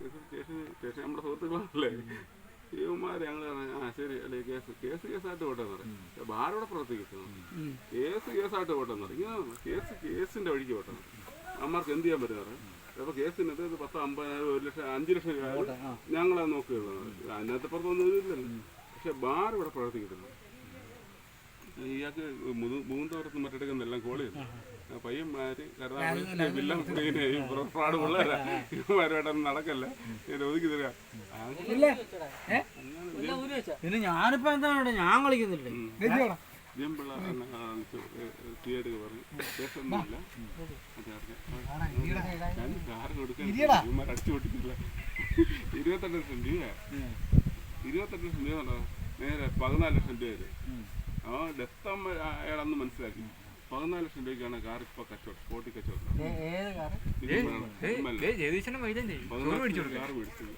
Station station നമ്മുടെ സുഹൃത്തുക്കളല്ലേ ഇവന്മാർ ഞങ്ങൾ ആ ശരി അല്ലെ കേസ് കേസ് കേസായിട്ട് പോട്ടെന്ന് പറയും. ബാറോടെ പ്രവർത്തിക്കുന്നു? കേസ് കേസായിട്ട് പോട്ടെന്ന് പറയും. ഇങ്ങനെ കേസ് കേസിന്റെ വഴിക്ക് പോട്ടെന്ന് അമ്മമാർക്ക് എന്ത് ചെയ്യാൻ പറ്റും പറയാം. ചിലപ്പോൾ കേസിന് ഇത് പത്ത് അമ്പതിനായിരം ഒരു ലക്ഷം അഞ്ച് ലക്ഷം രൂപ ഞങ്ങളെ നോക്കുകയുള്ളൂ അതിനകത്ത് പുറത്തൊന്നും ഇല്ലല്ലോ. പക്ഷെ ബാർ ഇവിടെ പ്രവർത്തിക്കത്തില്ല ഇയാൾക്ക് മൂന്നോടത്ത് മറ്റെടുക്കുന്ന എല്ലാം കോളി പയ്യന്മാര് കരുതാൻ വില്ലം ഫ്രോഡ് പിള്ളേരാ. ഇവന്മാരുമായിട്ടൊന്നും നടക്കല്ല? ഇത്. ഒതുക്കി തരാം? പിന്നെ ഞാനിപ്പോ എന്താണ്? ഞാൻ കളിക്കുന്നില്ലേ. ജിമ്പിള്ള പറഞ്ഞു. കേസൊന്നുമില്ല ഞാൻ കാറ് കൊടുക്കാൻ ഇവന്മാർ അടിച്ചു പൊട്ടിക്കില്ല ഇരുപത്തെട്ട് ലക്ഷം രൂപ ഇരുപത്തെട്ട് ലക്ഷം രൂപ നേരെ പതിനാല് ലക്ഷം രൂപ ആ ഡെത്തമ്മ അയാളന്ന് മനസ്സിലാക്കി. പതിനാല് ലക്ഷം രൂപയ്ക്കാണ് കാർ ഇപ്പൊ കച്ചവടം സ്പോട്ടി കച്ചവടം. പതിനാല് ലക്ഷം കാർ മേടിച്ചില്ല